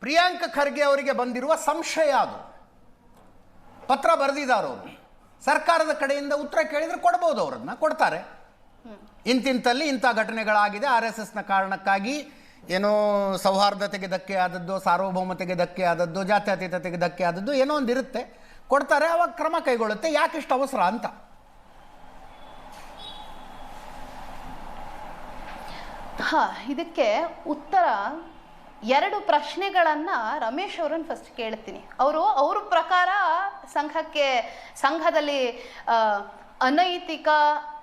ಪ್ರಿಯಾಂಕ ಖರ್ಗೆ ಅವರಿಗೆ ಬಂದಿರುವ ಸಂಶಯ ಅದು. ಪತ್ರ ಬರೆದಿದ್ದಾರೆ ಸರ್ಕಾರದ ಕಡೆಯಿಂದ ಉತ್ತರ ಕೇಳಿದ್ರೆ ಕೊಡ್ಬೋದು ಅವರನ್ನ, ಕೊಡ್ತಾರೆ. ಇಂತಿಂತಲ್ಲಿ ಇಂಥ ಘಟನೆಗಳಾಗಿದೆ. ಆರ್ ಎಸ್ ಎಸ್ನ ಕಾರಣಕ್ಕಾಗಿ ಏನೋ ಸೌಹಾರ್ದತೆಗೆ ಧಕ್ಕೆ ಆದದ್ದು ಸಾರ್ವಭೌಮತೆಗೆ ಧಕ್ಕೆ ಆದದ್ದು ಜಾತ್ಯತೀತತೆಗೆ ಧಕ್ಕೆ ಆದದ್ದು ಏನೋ ಒಂದು ಇರುತ್ತೆ. ಕೊಡ್ತಾರೆ, ಅವಾಗ ಕ್ರಮ ಕೈಗೊಳ್ಳುತ್ತೆ. ಯಾಕಿಷ್ಟು ಅವಸರ ಅಂತ. ಹಾ, ಇದಕ್ಕೆ ಉತ್ತರ ಎರಡು ಪ್ರಶ್ನೆಗಳನ್ನು ರಮೇಶ್ ಅವರನ್ನು ಫಸ್ಟ್ ಕೇಳ್ತೀನಿ. ಅವರು, ಅವ್ರ ಪ್ರಕಾರ ಸಂಘಕ್ಕೆ, ಸಂಘದಲ್ಲಿ ಅನೈತಿಕ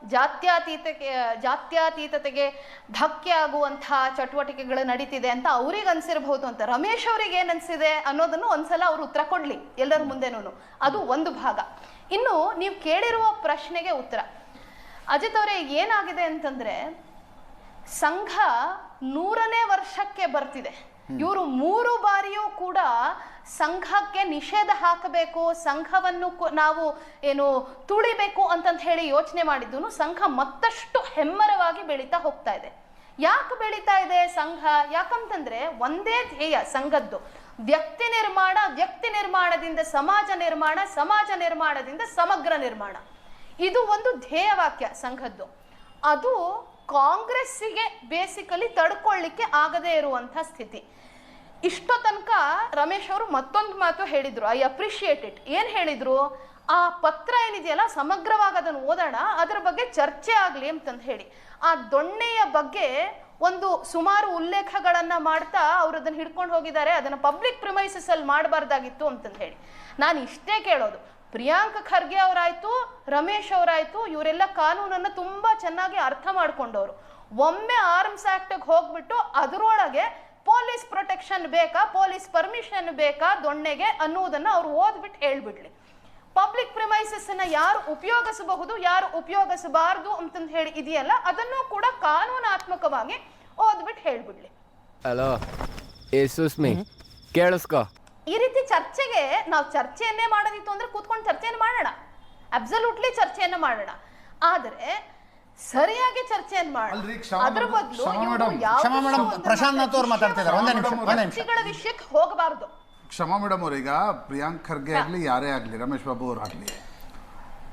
ಜಾತ್ಯಾತೀತಕ್ಕೆ, ಜಾತ್ಯತೀತತೆಗೆ ಧಕ್ಕೆ ಆಗುವಂತಹ ಚಟುವಟಿಕೆಗಳು ನಡೀತಿದೆ ಅಂತ ಅವ್ರಿಗೆ ಅನ್ಸಿರ್ಬಹುದು ಅಂತ. ರಮೇಶ್ ಅವ್ರಿಗೆ ಏನ್ ಅನ್ಸಿದೆ ಅನ್ನೋದನ್ನು ಒಂದ್ಸಲ ಅವ್ರು ಉತ್ತರ ಕೊಡ್ಲಿ, ಎಲ್ಲರ ಮುಂದೆನೂ ಅದು ಒಂದು ಭಾಗ. ಇನ್ನು ನೀವು ಕೇಳಿರುವ ಪ್ರಶ್ನೆಗೆ ಉತ್ತರ. ಅಜಿತ್ ಅವರೇ, ಏನಾಗಿದೆ ಅಂತಂದ್ರೆ, ಸಂಘ ನೂರನೇ ವರ್ಷಕ್ಕೆ ಬರ್ತಿದೆ. ಇವರು ಮೂರು ಬಾರಿಯೂ ಕೂಡ ಸಂಘಕ್ಕೆ ನಿಷೇಧ ಹಾಕಬೇಕು, ಸಂಘವನ್ನು ನಾವು ಏನು ತುಳಿಬೇಕು ಅಂತಂತ ಹೇಳಿ ಯೋಚನೆ ಮಾಡಿದ್ದು ಸಂಘ ಮತ್ತಷ್ಟು ಹೆಮ್ಮರವಾಗಿ ಬೆಳೀತಾ ಹೋಗ್ತಾ ಇದೆ. ಯಾಕೆ ಬೆಳೀತಾ ಇದೆ ಸಂಘ? ಯಾಕಂತಂದ್ರೆ ಒಂದೇ ಧ್ಯೇಯ ಸಂಘದ್ದು. ವ್ಯಕ್ತಿ ನಿರ್ಮಾಣ, ವ್ಯಕ್ತಿ ನಿರ್ಮಾಣದಿಂದ ಸಮಾಜ ನಿರ್ಮಾಣ, ಸಮಾಜ ನಿರ್ಮಾಣದಿಂದ ಸಮಗ್ರ ನಿರ್ಮಾಣ. ಇದು ಒಂದು ಧ್ಯೇಯವಾಕ್ಯ ಸಂಘದ್ದು. ಅದು ಕಾಂಗ್ರೆಸ್ಸಿಗೆ ಬೇಸಿಕಲಿ ತಡ್ಕೊಳ್ಳಿಕ್ಕೆ ಆಗದೇ ಇರುವಂಥ ಸ್ಥಿತಿ. ಇಷ್ಟೋ ತನಕ ರಮೇಶ್ ಅವರು ಮತ್ತೊಂದು ಮಾತು ಹೇಳಿದ್ರು, ಐ ಅಪ್ರಿಷಿಯೇಟ್ ಇಟ್. ಏನು ಹೇಳಿದ್ರು? ಆ ಪತ್ರ ಏನಿದೆಯಲ್ಲ, ಸಮಗ್ರವಾಗಿ ಅದನ್ನು ಓದೋಣ, ಅದರ ಬಗ್ಗೆ ಚರ್ಚೆ ಆಗಲಿ ಅಂತಂದು ಹೇಳಿ. ಆ ದೊಣ್ಣೆಯ ಬಗ್ಗೆ ಒಂದು ಸುಮಾರು ಉಲ್ಲೇಖಗಳನ್ನ ಮಾಡ್ತಾ ಅವರು ಅದನ್ನ ಹಿಡ್ಕೊಂಡು ಹೋಗಿದ್ದಾರೆ, ಅದನ್ನ ಪಬ್ಲಿಕ್ ಪ್ರಿಮೈಸಸ್ ಅಲ್ಲಿ ಮಾಡಬಾರ್ದಾಗಿತ್ತು ಅಂತಂದು ಹೇಳಿ. ನಾನು ಇಷ್ಟೇ ಕೇಳೋದು. ಪ್ರಿಯಾಂಕ್ ಖರ್ಗೆ ಅವರಾಯ್ತು ರಮೇಶ್ ಅವರಾಯ್ತು ಇವರೆಲ್ಲ ಕಾನೂನನ್ನು ತುಂಬಾ ಚೆನ್ನಾಗಿ ಅರ್ಥ ಮಾಡ್ಕೊಂಡವರು. ಒಮ್ಮೆ ಆರ್ಮ್ಸ್ ಆಕ್ಟ್ಗೆ ಹೋಗ್ಬಿಟ್ಟು ಅದರೊಳಗೆ ಪೊಲೀಸ್ ಪ್ರೊಟೆಕ್ಷನ್ ಬೇಕಾ ಪೊಲೀಸ್ ಪರ್ಮಿಷನ್ ಬೇಕಾ ದೊಣ್ಣೆಗೆ ಅನ್ನುವುದನ್ನ ಅವ್ರು ಓದ್ಬಿಟ್ಟು ಹೇಳ್ಬಿಡ್ಲಿ. ಪಬ್ಲಿಕ್ ಪ್ರಿಮೈಸಸ್ ಅನ್ನ ಯಾರು ಉಪಯೋಗಿಸಬಹುದು ಯಾರು ಉಪಯೋಗಿಸಬಾರದು ಅಂತಂದು ಹೇಳಿ ಇದೆಯಲ್ಲ ಅದನ್ನು ಕೂಡ ಕಾನೂನಾತ್ಮಕವಾಗಿ ಓದ್ಬಿಟ್ಟು ಹೇಳ್ಬಿಡ್ಲಿ. ಹಲೋ ಏ ಸುಸ್ಮಿ ಕೇಳಿಸ್ಕೊ. ಚರ್ಚೆಗೆ ನಾವು ಚರ್ಚೆಯನ್ನೇ ಮಾಡೋದಿತ್ತು ಅಂದ್ರೆ ಕೂತ್ಕೊಂಡು ಚರ್ಚೆಯನ್ನು ಮಾಡೋಣ ಅಬ್ಸಲ್ಯೂಟ್ಲಿ ಚರ್ಚೆಯನ್ನು ಮಾಡೋಣ ಆದರೆ ಸರಿಯಾಗಿ ಚರ್ಚೆಯನ್ನು ಅಲ್ರಿ, ಮಾಡೋಣ ಅದ್ರ ಬದಲು ಕ್ಷಮಾ ಇವ್ರು madam. ಯಾವುದೋ ಕ್ಷಮಾ madam, ಒಂದು ಪ್ರಶಾಂತ್ ನಾಥ್ ಅವ್ರು ಮಾತಾಡ್ತಿದ್ದಾರೆ. ಒಂದೇ ನಿಮಿಷ, ಒಂದೇ ನಿಮಿಷ. ವ್ಯಕ್ತಿಗಳ ವಿಷಯಕ್ಕೆ ಹೋಗಬಾರ್ದು ಕ್ಷಮಾ ಮೇಡಮ್ ಅವ್ರೀಗ ಪ್ರಿಯಾಂಕ್ ಖರ್ಗೆ ಆಗಲಿ ಯಾರೇ ಆಗಲಿ ರಮೇಶ್ ಬಾಬು ಅವರಾಗಲಿ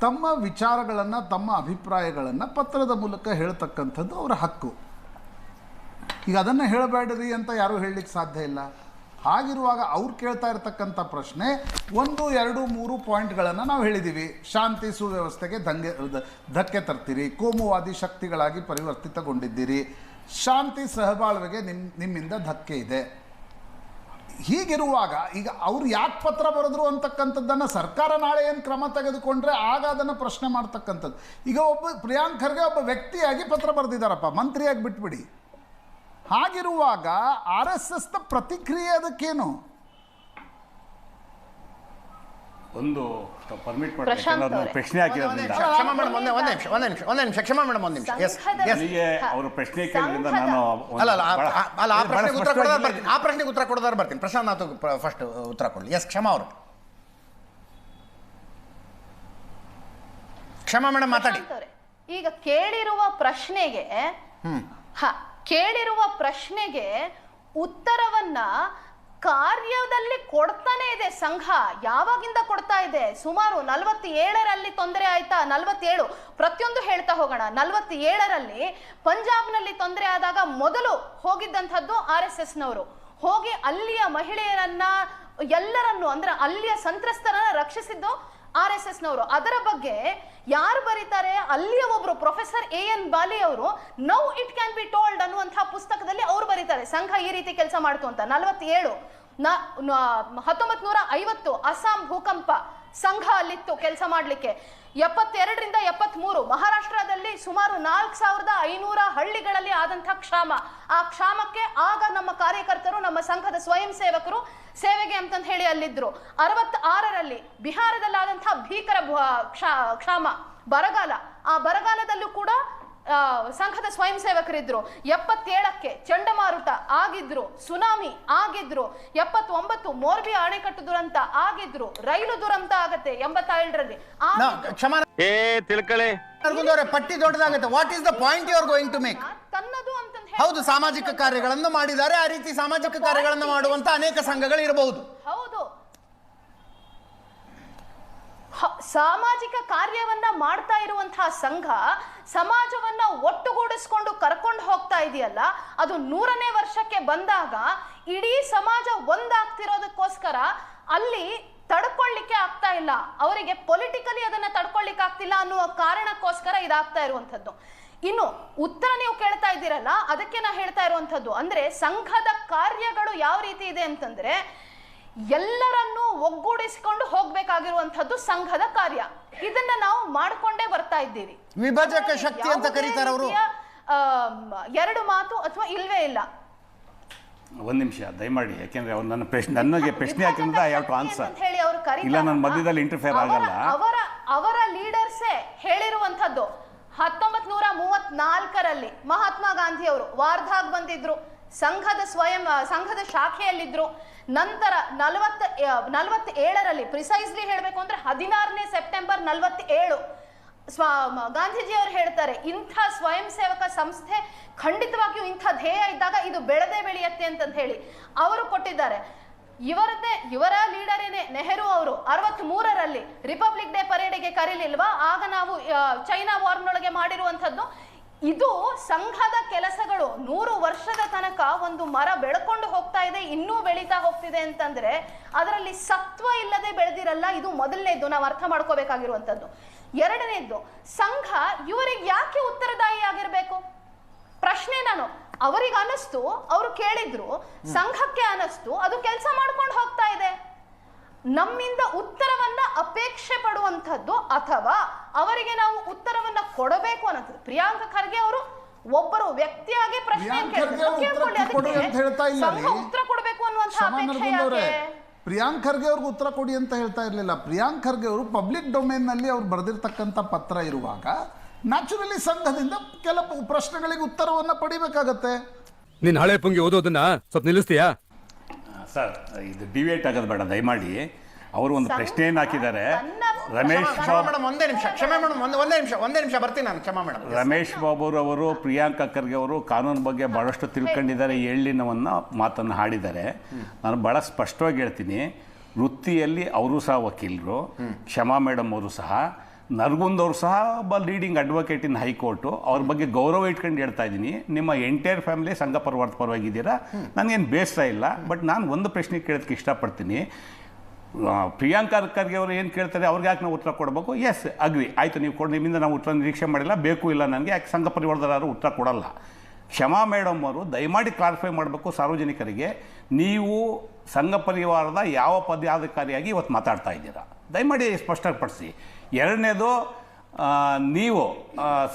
ತಮ್ಮ ವಿಚಾರಗಳನ್ನು ತಮ್ಮ ಅಭಿಪ್ರಾಯಗಳನ್ನು ಪತ್ರದ ಮೂಲಕ ಹೇಳ್ತಕ್ಕಂಥದ್ದು ಅವರ ಹಕ್ಕು ಈಗ ಅದನ್ನು ಹೇಳಬೇಡ್ರಿ ಅಂತ ಯಾರೂ ಹೇಳಲಿಕ್ಕೆ ಸಾಧ್ಯ ಇಲ್ಲ ಹಾಗಿರುವಾಗ ಅವ್ರು ಕೇಳ್ತಾ ಇರತಕ್ಕಂಥ ಪ್ರಶ್ನೆ ಒಂದು, ಎರಡು, ಮೂರು ಪಾಯಿಂಟ್ಗಳನ್ನು ನಾವು ಹೇಳಿದ್ದೀವಿ ಶಾಂತಿ ಸುವ್ಯವಸ್ಥೆಗೆ ದಂಗೆ ಧಕ್ಕೆ ತರ್ತೀರಿ. ಕೋಮುವಾದಿ ಶಕ್ತಿಗಳಾಗಿ ಪರಿವರ್ತಿತಗೊಂಡಿದ್ದೀರಿ. ಶಾಂತಿ ಸಹಬಾಳ್ವೆಗೆ ನಿಮ್, ನಿಮ್ಮಿಂದ ಧಕ್ಕೆ ಇದೆ. ಹೀಗಿರುವಾಗ ಈಗ ಅವ್ರು ಯಾಕೆ ಪತ್ರ ಬರೆದ್ರು ಅಂತಕ್ಕಂಥದ್ದನ್ನು ಸರ್ಕಾರ ನಾಳೆ ಏನು ಕ್ರಮ ತೆಗೆದುಕೊಂಡ್ರೆ ಆಗ ಅದನ್ನು ಪ್ರಶ್ನೆ ಮಾಡ್ತಕ್ಕಂಥದ್ದು. ಈಗ ಒಬ್ಬ, ಪ್ರಿಯಾಂಕ್ ಖರ್ಗೆ ಒಬ್ಬ ವ್ಯಕ್ತಿಯಾಗಿ ಪತ್ರ ಬರೆದಿದ್ದಾರಪ್ಪ ಮಂತ್ರಿಯಾಗಿ ಬಿಟ್ಬಿಡಿ. ಹಾಗಿರುವಾಗ ಆರ್ ಎಸ್ ಎಸ್ನ ಪ್ರತಿಕ್ರಿಯೆ ಅದಕ್ಕೇನು? ಒಂದು ಪರ್ಮಿಟ್ ಪ್ರಶ್ನೆ ಹಾಕಿರೋದ್ರಿಂದ ಕ್ಷಮಾ ಮೇಡಮ್ ಒಂದೇ ಒಂದೇ ನಿಮಿಷ ಒಂದೇ ನಿಮಿಷ ಒಂದೇ ನಿಮಿಷ ಕ್ಷಮಾ ಮೇಡಮ್ ಒಂದು ನಿಮಿಷ. ಎಸ್ ಎಸ್ ನನಗೆ ಅವರು ಪ್ರಶ್ನೆ ಕೇಳಿದ್ರಿಂದ ನಾನು ಅಲ್ಲ ಅಲ್ಲ ಆ- ಪ್ರಶ್ನೆಗೆ ಉತ್ತರ ಕೊಡೋದಾರ ಬರ್ತೀನಿ. ಆ ಪ್ರಶ್ನೆಗೆ ಉತ್ತರ ಕೊಡೋದಾದ್ರೆ ಬರ್ತೀನಿ. ಪ್ರಶಾಂತ್ ನಾಥ್ ಫಸ್ಟ್ ಉತ್ತರ ಕೊಡಲಿ ಎಸ್ ಕ್ಷಮಾ ಅವರು. ಕ್ಷಮಾ ಮೇಡಮ್ ಮಾತಾಡಿ. ಈಗ ಕೇಳಿರುವ ಪ್ರಶ್ನೆಗೆ ಹ ಕೇಳಿರುವ ಪ್ರಶ್ನೆಗೆ ಉತ್ತರವನ್ನ ಕಾರ್ಯದಲ್ಲಿ ಕೊಡ್ತಾನೆ ಇದೆ ಸಂಘ. ಯಾವಾಗಿಂದ ಕೊಡ್ತಾ ಇದೆ? ಸುಮಾರು ನಲವತ್ತೇಳರಲ್ಲಿ ತೊಂದರೆ ಆಯ್ತಾ? ನಲವತ್ತೇಳು. ಪ್ರತಿಯೊಂದು ಹೇಳ್ತಾ ಹೋಗೋಣ. ನಲವತ್ತೇಳರಲ್ಲಿ ಪಂಜಾಬ್ನಲ್ಲಿ ತೊಂದರೆ ಆದಾಗ ಮೊದಲು ಹೋಗಿದ್ದಂಥದ್ದು ಆರ್ ಎಸ್ ಎಸ್ನವರು. ಹೋಗಿ ಅಲ್ಲಿಯ ಮಹಿಳೆಯರನ್ನ, ಎಲ್ಲರನ್ನು ಅಂದ್ರೆ ಅಲ್ಲಿಯ ಸಂತ್ರಸ್ತರನ್ನ ರಕ್ಷಿಸಿದ್ದು ಆರ್ ಎಸ್ ಎಸ್ನವರು. ಅದರ ಬಗ್ಗೆ ಯಾರು ಬರೀತಾರೆ? ಅಲ್ಲಿಯ ಒಬ್ರು, ಪ್ರೊಫೆಸರ್ ಎ ಎನ್ ಬಾಲಿ ಅವರು, now it can be told ಅನ್ನುವಂತಹ ಪುಸ್ತಕದಲ್ಲಿ ಅವರು ಬರೀತಾರೆ. ಸಂಘ ಈ ರೀತಿ ಕೆಲಸ ಮಾಡ್ತು ಅಂತ. ನಲವತ್ತೇಳು ಹತ್ತೊಂಬತ್ ನೂರ ಐವತ್ತು, ಅಸ್ಸಾಂ ಭೂಕಂಪ. ಸಂಘ ಅಲ್ಲಿತ್ತು ಕೆಲಸ ಮಾಡಲಿಕ್ಕೆ. ಎಪ್ಪತ್ತೆರಡರಿಂದ ಎಪ್ಪತ್ಮೂರು, ಮಹಾರಾಷ್ಟ್ರದಲ್ಲಿ ಸುಮಾರು ನಾಲ್ಕು ಸಾವಿರದ ಐನೂರ ಹಳ್ಳಿಗಳಲ್ಲಿ ಆದಂಥ ಕ್ಷಾಮ. ಆ ಕ್ಷಾಮಕ್ಕೆ ಆಗ ನಮ್ಮ ಕಾರ್ಯಕರ್ತರು, ನಮ್ಮ ಸಂಘದ ಸ್ವಯಂ ಸೇವಕರು ಸೇವೆಗೆ ಅಂತಂದು ಹೇಳಿ ಅಲ್ಲಿದ್ದರು ಅರವತ್ತ ಆರರಲ್ಲಿ ಬಿಹಾರದಲ್ಲಾದಂಥ ಭೀಕರ ಕ್ಷಾಮ, ಬರಗಾಲ. ಆ ಬರಗಾಲದಲ್ಲೂ ಕೂಡ ಸಂಘದ ಸ್ವಯಂ ಸೇವಕರಿದ್ರು ಎಪ್ಪತ್ತೇಳಕ್ಕೆ ಚಂಡಮಾರುತ ಆಗಿದ್ರು ಸುನಾಮಿ ಆಗಿದ್ರು ಎಪ್ಪತ್ತೊಂಬತ್ತು ಮೋರ್ಬಿ ಅಣೆಕಟ್ಟು ದುರಂತ ಆಗಿದ್ರು ರೈಲು ದುರಂತ ಆಗತ್ತೆ ಎಂಬತ್ತೇಳರಲ್ಲಿ ಏ ತಿಳ್ಕೊಳ್ಳಿ ಪಟ್ಟಿ ದೊಡ್ಡದಾಗುತ್ತೆ. What is the point you are going to make ತನ್ನದು ಅಂತ ಹೌದು ಸಾಮಾಜಿಕ ಕಾರ್ಯಗಳನ್ನು ಮಾಡಿದ್ದಾರೆ. ಆ ರೀತಿ ಸಾಮಾಜಿಕ ಕಾರ್ಯಗಳನ್ನು ಮಾಡುವಂತ ಅನೇಕ ಸಂಘಗಳು ಇರಬಹುದು ಹೌದು. ಸಾಮಾಜಿಕ ಕಾರ್ಯವನ್ನ ಮಾಡ್ತಾ ಇರುವಂತಹ ಸಂಘ ಸಮಾಜವನ್ನ ಒಟ್ಟುಗೂಡಿಸ್ಕೊಂಡು ಕರ್ಕೊಂಡು ಹೋಗ್ತಾ ಇದೆಯಲ್ಲ, ಅದು ನೂರನೇ ವರ್ಷಕ್ಕೆ ಬಂದಾಗ ಇಡೀ ಸಮಾಜ ಒಂದಾಗ್ತಿರೋದಕ್ಕೋಸ್ಕರ ಅಲ್ಲಿ ತಡ್ಕೊಳ್ಳಿಕ್ಕೆ ಆಗ್ತಾ ಇಲ್ಲ. ಅವರಿಗೆ ಪೊಲಿಟಿಕಲಿ ಅದನ್ನ ತಡ್ಕೊಳ್ಳಿಕ್ಕೆ ಆಗ್ತಿಲ್ಲ ಅನ್ನುವ ಕಾರಣಕ್ಕೋಸ್ಕರ ಇದಾಗ್ತಾ ಇರುವಂಥದ್ದು. ಇನ್ನು ಉತ್ತರ ನೀವು ಕೇಳ್ತಾ ಇದ್ದೀರಲ್ಲ, ಅದಕ್ಕೆ ನಾ ಹೇಳ್ತಾ ಇರುವಂಥದ್ದು. ಅಂದ್ರೆ ಸಂಘದ ಕಾರ್ಯಗಳು ಯಾವ ರೀತಿ ಇದೆ ಅಂತಂದ್ರೆ ಎಲ್ಲರನ್ನೂ ಒಗ್ಗೂಡಿಸಿಕೊಂಡು ಹೋಗ್ಬೇಕಾಗಿರುವಂಥದ್ದು ಸಂಘದ ಕಾರ್ಯ. ಇದನ್ನ ನಾವು ಮಾಡ್ಕೊಂಡೇ ಬರ್ತಾ ಇದ್ದೀವಿ. ವಿಭಜಕ ಶಕ್ತಿ ಅಂತ ಕರೀತಾರೆ ಅವರು. ಎರಡು ಮಾತು ಅಥವಾ ಇಲ್ವೇ ಇಲ್ಲ. ಒಂದು ನಿಮಿಷ ದಯಮಾಡಿ ಯಾಕೆಂದ್ರೆ ಅವ್ರು ನನ್ನ ಪ್ರಶ್ನೆ ನನಗೆ ಪ್ರಶ್ನೆ ಹಾಕಿದ್ರೆ ಐ ಹ್ಯಾವ್ ಟು ಆನ್ಸರ್ ಅಂತ ಹೇಳಿ ಅವರು ಕರಿ ಇಲ್ಲ ನಾನು ಮಧ್ಯದಲ್ಲಿ ಇಂಟರ್ಫೇರ್ ಅವರ- ಆಗಲ್ಲ. ಅವರ ಅವರ ಲೀಡರ್ಸೇ ಹೇಳಿರುವಂಥದ್ದು ಹತ್ತೊಂಬತ್ ನೂರ ಮೂವತ್ನಾಲ್ಕರಲ್ಲಿ ಮಹಾತ್ಮ ಗಾಂಧಿ ಅವರು ವಾರ್ಧಾಗ್ ಬಂದಿದ್ರು. ಸಂಘದ ಸ್ವಯಂ ಸಂಘದ ಶಾಖೆಯಲ್ಲಿದ್ರು. ನಂತರ ನಲವತ್ತ ನಲವತ್ತ ಏಳರಲ್ಲಿ ಪ್ರಿಸೈಸ್ಲಿ ಹೇಳಬೇಕು ಅಂದ್ರೆ ಹದಿನಾರನೇ ಸೆಪ್ಟೆಂಬರ್ ನಲವತ್ತೇಳು, ಸ್ವ ಗಾಂಧೀಜಿಯವರು ಹೇಳ್ತಾರೆ, ಇಂಥ ಸ್ವಯಂ ಸೇವಕ ಸಂಸ್ಥೆ ಖಂಡಿತವಾಗಿಯೂ ಇಂಥ ಧ್ಯೇಯ ಇದ್ದಾಗ ಇದು ಬೆಳೆದೇ ಬೆಳೆಯತ್ತೆ ಅಂತಂದು ಹೇಳಿ ಅವರು ಕೊಟ್ಟಿದ್ದಾರೆ. ಇವರದ್ದೇ, ಇವರ ಲೀಡರೇನೆ ನೆಹರು ಅವರು ಅರವತ್ತ್ ಮೂರರಲ್ಲಿ ರಿಪಬ್ಲಿಕ್ ಡೇ ಪರೇಡಿಗೆ ಕರೀಲಿಲ್ವಾ? ಆಗ ನಾವು ಚೈನಾ ವಾರ್ನೊಳಗೆ ಮಾಡಿರುವಂಥದ್ದು. ಇದು ಸಂಘದ ಕೆಲಸಗಳು, ನೂರು ವರ್ಷದ ತನಕ ಒಂದು ಮರ ಬೆಳ್ಕೊಂಡು ಹೋಗ್ತಾ ಇದೆ, ಇನ್ನೂ ಬೆಳೀತಾ ಹೋಗ್ತಿದೆ ಅಂತಂದ್ರೆ ಅದರಲ್ಲಿ ಸತ್ವ ಇಲ್ಲದೆ ಬೆಳೆದಿರಲ್ಲ, ಇದು ಮೊದಲನೇದು ನಾವು ಅರ್ಥ ಮಾಡ್ಕೋಬೇಕಾಗಿರುವಂಥದ್ದು. ಎರಡನೇದ್ದು, ಸಂಘ ಇವರಿಗೆ ಯಾಕೆ ಉತ್ತರದಾಯಿ ಆಗಿರ್ಬೇಕು? ಪ್ರಶ್ನೆ ನಾನು, ಅವರಿಗೆ ಅನಿಸ್ತು ಅವರು ಕೇಳಿದ್ರು, ಸಂಘಕ್ಕೆ ಅನಿಸ್ತು ಅದು ಕೆಲಸ ಮಾಡ್ಕೊಂಡು ಹೋಗ್ತಾ ಇದೆ. ನಮ್ಮಿಂದ ಉತ್ತರವನ್ನ ಅಪೇಕ್ಷೆ ಪಡುವಂಥದ್ದು ಅಥವಾ ಅವರಿಗೆ ನಾವು ಉತ್ತರವನ್ನ ಕೊಡಬೇಕು ಅನ್ನೋದು. ಪ್ರಿಯಾಂಕ ಖರ್ಗೆ ಅವರು ಒಬ್ಬರು ವ್ಯಕ್ತಿಯಾಗಿ ಪ್ರಶ್ನೆ ಪ್ರಿಯಾಂಕ್ ಖರ್ಗೆ ಅವ್ರು ಉತ್ತರ ಕೊಡಿ ಅಂತ ಹೇಳ್ತಾ ಇಲ್ಲ ಸಂಘ ಉತ್ತರ ಕೊಡಬೇಕು ಅನ್ನುವಂತ ಅಪೇಕ್ಷೆ ಪ್ರಿಯಾಂಕ್ ಖರ್ಗೆ ಅವ್ರಿಗೆ ಉತ್ತರ ಕೊಡಿ ಅಂತ ಹೇಳ್ತಾ ಇರಲಿಲ್ಲ. ಪ್ರಿಯಾಂಕ್ ಖರ್ಗೆ ಅವರು ಪಬ್ಲಿಕ್ ಡೊಮೇನ್ನಲ್ಲಿ ಅವ್ರು ಬರೆದಿರ್ತಕ್ಕಂಥ ಪತ್ರ ಇರುವಾಗ ನ್ಯಾಚುರಲಿ ಸಂಘದಿಂದ ಕೆಲ ಪ್ರಶ್ನೆಗಳಿಗೆ ಉತ್ತರವನ್ನು ಪಡಿಬೇಕಾಗತ್ತೆ. ನೀನ್ ಹಳೆ ಪುಂಗಿ ಓದೋದನ್ನ ಸ್ವಲ್ಪ ನಿಲ್ಲಿಸ್ತೀಯಾ? ಸರ್ ಇದು ಡಿವೇಟ್ ಆಗೋದು ಬೇಡ ದಯಮಾಡಿ. ಅವರು ಒಂದು ಪ್ರಶ್ನೆಯನ್ನು ಹಾಕಿದ್ದಾರೆ. ರಮೇಶ್ ಕ್ಷಮಾ ಮೇಡಮ್ ಒಂದೇ ನಿಮಿಷ ಕ್ಷಮೆ ಮೇಡಮ್ ಒಂದು ಒಂದೇ ನಿಮಿಷ ಒಂದೇ ನಿಮಿಷ ಬರ್ತೀನಿ ನಾನು ಕ್ಷಮಾ ಮೇಡಮ್. ರಮೇಶ್ ಬಾಬುರವರು ಪ್ರಿಯಾಂಕಾ ಖರ್ಗೆ ಅವರು ಕಾನೂನು ಬಗ್ಗೆ ಬಹಳಷ್ಟು ತಿಳ್ಕೊಂಡಿದ್ದಾರೆ ಎಳ್ಳಿನವನ್ನು ಮಾತನ್ನು ಹಾಡಿದ್ದಾರೆ. ನಾನು ಭಾಳ ಸ್ಪಷ್ಟವಾಗಿ ಹೇಳ್ತೀನಿ ವೃತ್ತಿಯಲ್ಲಿ ಅವರು ಸಹ ವಕೀಲರು ಕ್ಷಮಾ ಮೇಡಮ್ ಅವರು ಸಹ ನರ್ಗುಂದ್ ಅವರು ಸಹ ಒಬ್ಬ ಲೀಡಿಂಗ್ ಅಡ್ವೊಕೇಟ್ ಇನ್ ಹೈಕೋರ್ಟು. ಅವ್ರ ಬಗ್ಗೆ ಗೌರವ ಇಟ್ಕೊಂಡು ಹೇಳ್ತಾ ಇದ್ದೀನಿ. ನಿಮ್ಮ ಎಂಟೈರ್ ಫ್ಯಾಮಿಲಿ ಸಂಘ ಪರವಾದ ಪರವಾಗಿದ್ದೀರಾ? ನನಗೇನು ಬೇಸರ ಇಲ್ಲ ಬಟ್ ನಾನು ಒಂದು ಪ್ರಶ್ನೆ ಕೇಳೋದಕ್ಕೆ ಇಷ್ಟಪಡ್ತೀನಿ. ಪ್ರಿಯಾಂಕಾ ಖರ್ಗೆ ಅವರು ಏನು ಕೇಳ್ತಾರೆ, ಅವ್ರಿಗೆ ಯಾಕೆ ನಾವು ಉತ್ತರ ಕೊಡಬೇಕು? ಎಸ್ ಅಗ್ರಿ ಆಯಿತು, ನೀವು ಕೊಡಿ ನಿಮ್ಮಿಂದ ನಾವು ಉತ್ತರ ನಿರೀಕ್ಷೆ ಮಾಡಿಲ್ಲ, ಬೇಕು ಇಲ್ಲ ನನಗೆ, ಯಾಕೆ ಸಂಘ ಪರಿವಾರದವರು ಉತ್ತರ ಕೊಡಲ್ಲ? ಕ್ಷಮಾ ಮೇಡಮ್ ಅವರು ದಯಮಾಡಿ ಕ್ಲಾರಿಫೈ ಮಾಡಬೇಕು ಸಾರ್ವಜನಿಕರಿಗೆ, ನೀವು ಸಂಘ ಪರಿವಾರದ ಯಾವ ಪದಾಧಿಕಾರಿಯಾಗಿ ಇವತ್ತು ಮಾತಾಡ್ತಾ ಇದ್ದೀರಾ? ದಯಮಾಡಿ ಸ್ಪಷ್ಟಪಡಿಸಿ. ಎರಡನೇದು ನೀವು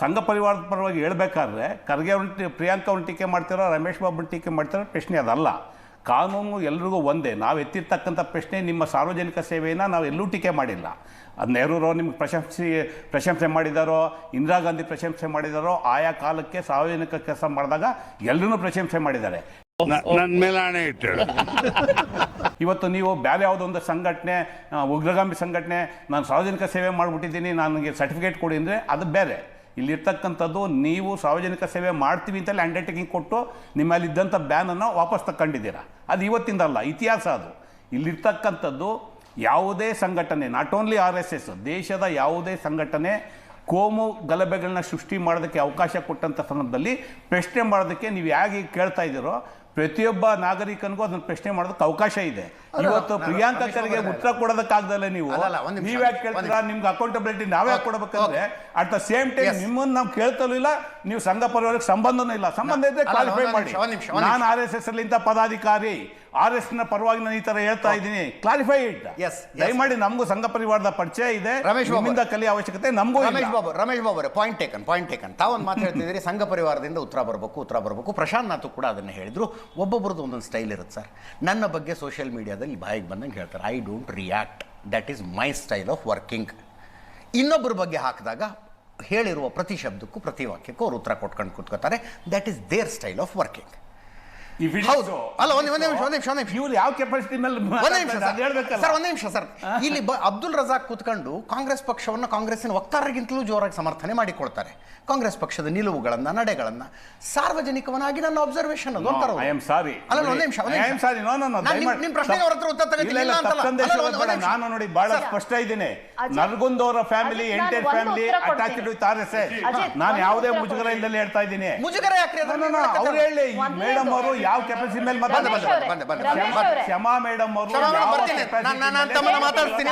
ಸಂಘ ಪರಿವಾರದ ಪರವಾಗಿ ಹೇಳಬೇಕಾದ್ರೆ, ಖರ್ಗೆ ಅವ್ರನ್ನ ಪ್ರಿಯಾಂಕಾ ಅವ್ರನ್ನ ಟೀಕೆ ಮಾಡ್ತೀರೋ, ರಮೇಶ್ ಬಾಬು ಟೀಕೆ ಮಾಡ್ತೀರೋ ಪ್ರಶ್ನೆ ಅದಲ್ಲ. ಕಾನೂನು ಎಲ್ರಿಗೂ ಒಂದೇ. ನಾವು ಎತ್ತಿರ್ತಕ್ಕಂಥ ಪ್ರಶ್ನೆ ನಿಮ್ಮ ಸಾರ್ವಜನಿಕ ಸೇವೆಯನ್ನು ನಾವು ಎಲ್ಲೂ ಟೀಕೆ ಮಾಡಿಲ್ಲ. ಅದು ನೆಹರೂರವ್ರು ನಿಮ್ಗೆ ಪ್ರಶಂಸಿ ಪ್ರಶಂಸೆ ಮಾಡಿದಾರೋ ಇಂದಿರಾ ಗಾಂಧಿ ಪ್ರಶಂಸೆ ಮಾಡಿದಾರೋ ಆಯಾ ಕಾಲಕ್ಕೆ ಸಾರ್ವಜನಿಕ ಕೆಲಸ ಮಾಡಿದಾಗ ಎಲ್ಲರೂ ಪ್ರಶಂಸೆ ಮಾಡಿದ್ದಾರೆ. ನನ್ನ ಮೇಲೆ ಹಣೆ ಇಟ್ಟಳು ಇವತ್ತು ನೀವು ಬೇರೆ ಯಾವುದೋ ಒಂದು ಸಂಘಟನೆ ಉಗ್ರಗಾಮಿ ಸಂಘಟನೆ ನಾನು ಸಾರ್ವಜನಿಕ ಸೇವೆ ಮಾಡಿಬಿಟ್ಟಿದ್ದೀನಿ ನನಗೆ ಸರ್ಟಿಫಿಕೇಟ್ ಕೊಡಿ ಅಂದರೆ ಅದು ಬೇರೆ ಇಲ್ಲಿರ್ತಕ್ಕಂಥದ್ದು ನೀವು ಸಾರ್ವಜನಿಕ ಸೇವೆ ಮಾಡ್ತೀವಿ ಅಂತಲೇ ಅಂಡರ್ಟೇಕಿಂಗ್ ಕೊಟ್ಟು ನಿಮ್ಮಲ್ಲಿದ್ದಂಥ ಬ್ಯಾನನ್ನು ವಾಪಸ್ ತಗೊಂಡಿದ್ದೀರಾ ಅದು ಇವತ್ತಿಂದಲ್ಲ ಇತಿಹಾಸ ಅದು. ಇಲ್ಲಿರ್ತಕ್ಕಂಥದ್ದು ಯಾವುದೇ ಸಂಘಟನೆ not only R S S ದೇಶದ ಯಾವುದೇ ಸಂಘಟನೆ ಕೋಮು ಗಲಭೆಗಳನ್ನ ಸೃಷ್ಟಿ ಮಾಡೋದಕ್ಕೆ ಅವಕಾಶ ಕೊಟ್ಟಂಥ ಸಂದರ್ಭದಲ್ಲಿ ಪ್ರಶ್ನೆ ಮಾಡೋದಕ್ಕೆ ನೀವು ಹೇಗೆ ಕೇಳ್ತಾ ಇದ್ದೀರೋ ಪ್ರತಿಯೊಬ್ಬ ನಾಗರಿಕನಿಗೂ ಅದನ್ನ ಪ್ರಶ್ನೆ ಮಾಡೋದಕ್ಕೆ ಅವಕಾಶ ಇದೆ. ಇವತ್ತು ಪ್ರಿಯಾಂಕ ಖರ್ಗೆ. ಉತ್ತರ ಕೊಡೋದಕ್ಕಾಗ್ದಲ್ಲ ನೀವು. ನೀವ್ ಯಾಕೆ ಕೇಳ್ತೀರಾ? ನಿಮ್ಗೆ ಅಕೌಂಟಬಿಲಿಟಿ ನಾವೇ ಕೊಡ್ಬೇಕಂದ್ರೆ ಅಟ್ ದ ಸೇಮ್ ಟೈಮ್. ನಿಮ್ಮನ್ನ ನಾವು ಕೇಳ್ತಲೂ ಇಲ್ಲ ನೀವು ಸಂಘ ಪರಿವಾರಕ್ಕೆ ಸಂಬಂಧನೂ ಇಲ್ಲ. ಸಂಬಂಧ ಇದ್ರೆ ಕ್ವಾಲಿಫೈ ಮಾಡಿ. ನಾನು. ಆರ್ ಎಸ್ ಎಸ್ ಅಲ್ಲಿ ಇಂಥ ಪದಾಧಿಕಾರಿ. ಆರ್ ಎಸ್ನ ಪರವಾಗಿ ನಾನು ಈ ತರ ಹೇಳ್ತಾ ಇದ್ದೀನಿ. Clarify it's. ದಯಮಾಡಿ ನಮಗೂ ಸಂಘ ಪರಿವಾರದ ಪರಿಚಯ ಇದೆ. ರಮೇಶ್ ಬಾಬು. ನಿಮ್ಮಿಂದ ಕಲಿಯ ಅವಶ್ಯಕತೆ ನಮಗೂ ರಮೇಶ್ ಬಾಬು ರಮೇಶ್ ಬಾಬು ಅವರೇ ಪಾಯಿಂಟ್ ಟೇಕನ್ ಪಾಯಿಂಟ್ ಟೇಕನ್ ತಾವೊಂದು ಮಾತು ಹೇಳ್ತಿದ್ದೀರಿ ಸಂಘ ಪರಿವಾರದಿಂದ ಉತ್ತರ ಬರಬೇಕು ಉತ್ತರ ಬರಬೇಕು. ಪ್ರಶಾಂತ್ ನಾಥ್ ಕೂಡ ಅದನ್ನು ಹೇಳಿದ್ರು. ಒಬ್ಬೊಬ್ರದ್ದು ಒಂದೊಂದು ಸ್ಟೈಲ್ ಇರುತ್ತೆ ಸರ್. ನನ್ನ ಬಗ್ಗೆ ಸೋಷಿಯಲ್ ಮೀಡಿಯಾದಲ್ಲಿ ಬಾಯಿಗೆ ಬಂದಂಗೆ ಹೇಳ್ತಾರೆ. I don't react that is my style of working ಇನ್ನೊಬ್ಬರ ಬಗ್ಗೆ ಹಾಕಿದಾಗ ಹೇಳಿರುವ ಪ್ರತಿ ಶಬ್ದಕ್ಕೂ ಪ್ರತಿ ವಾಕ್ಯಕ್ಕೂ ಅವರು ಉತ್ತರ ಕೊಟ್ಕೊಂಡು ಕೂತ್ಕೋತಾರೆ. That is their style of working ಹೌದು. ಅಲ್ಲ ಒಂದು ಒಂದು ನಿಮಿಷ ಒಂದು ನಿಮಿಷ ಒಂದು ನಿಮಿಷ. ಇವ್ರು ಯಾವ ಕೆಪಾಸಿಟಿ ಮೇಲೆ ಒಂದೇ ನಿಮಿಷ ಸರ್. ಒಂದೇ ನಿಮಿಷ ಸರ್. ಇಲ್ಲಿ ಬ- ಅಬ್ದುಲ್ ರಜಾಕ್ ಕೂತ್ಕೊಂಡು ಕಾಂಗ್ರೆಸ್ ಪಕ್ಷವನ್ನ ಕಾಂಗ್ರೆಸ್ಸಿನ ವಕ್ತಾರರಿಗಿಂತಲೂ ಜೋರಾಗಿ ಸಮರ್ಥನೆ ಮಾಡಿಕೊಳ್ತಾರೆ ಕಾಂಗ್ರೆಸ್ ಪಕ್ಷದ ನಿಲುವುಗಳನ್ನ ನಡೆಗಳನ್ನ ಸಾರ್ವಜನಿಕವನಾಗಿ ನನ್ನ ಅಬ್ಸರ್ವೇಷನ್ ಅದು ಅವ್ರು. ಐ ಆಮ್ ಸಾರಿ ಅಲ್ಲ ಒಂದೇ ನಿಮಿಷ ಒಂದೇ I am sorry no no no ನಿಮ್- ಪ್ರಶ್ನೆಗೆ ಅವ್ರ ಹತ್ರ ಉತ್ತರ ನಿಮಿಷ. ನಾನು ನೋಡಿ ಬಹಳ ಸ್ಪಷ್ಟ ಇದ್ದೀನಿ. ನರ್ಗುಂದ್ ಅವರ family entire family attached. With R S S ನಾನು ಯಾವುದೇ ಮುಜುಗರ ಇಲ್ಲದಲ್ಲಿ ಇಲ್ಲದೆ ಹೇಳ್ತಾ ಇದ್ದೀನಿ. ಮುಜುಗರ ಯಾಕ್ರಿ ಅವ್ರು ಹೇಳಿ. ಮೇಡಮ್ ಅವರು ಯಾವ ಕೆಪಾಸಿಟಿ ಮೇಲೆ ಬಂದೆ, ಬಂದೆ, ಬಂದೆ. ಕ್ಷಮಾ ಮೇಡಮ್ ಅವರು ಯಾವ ತಮ್ಮನ್ನ? ಮಾತಾಡ್ತೀನಿ.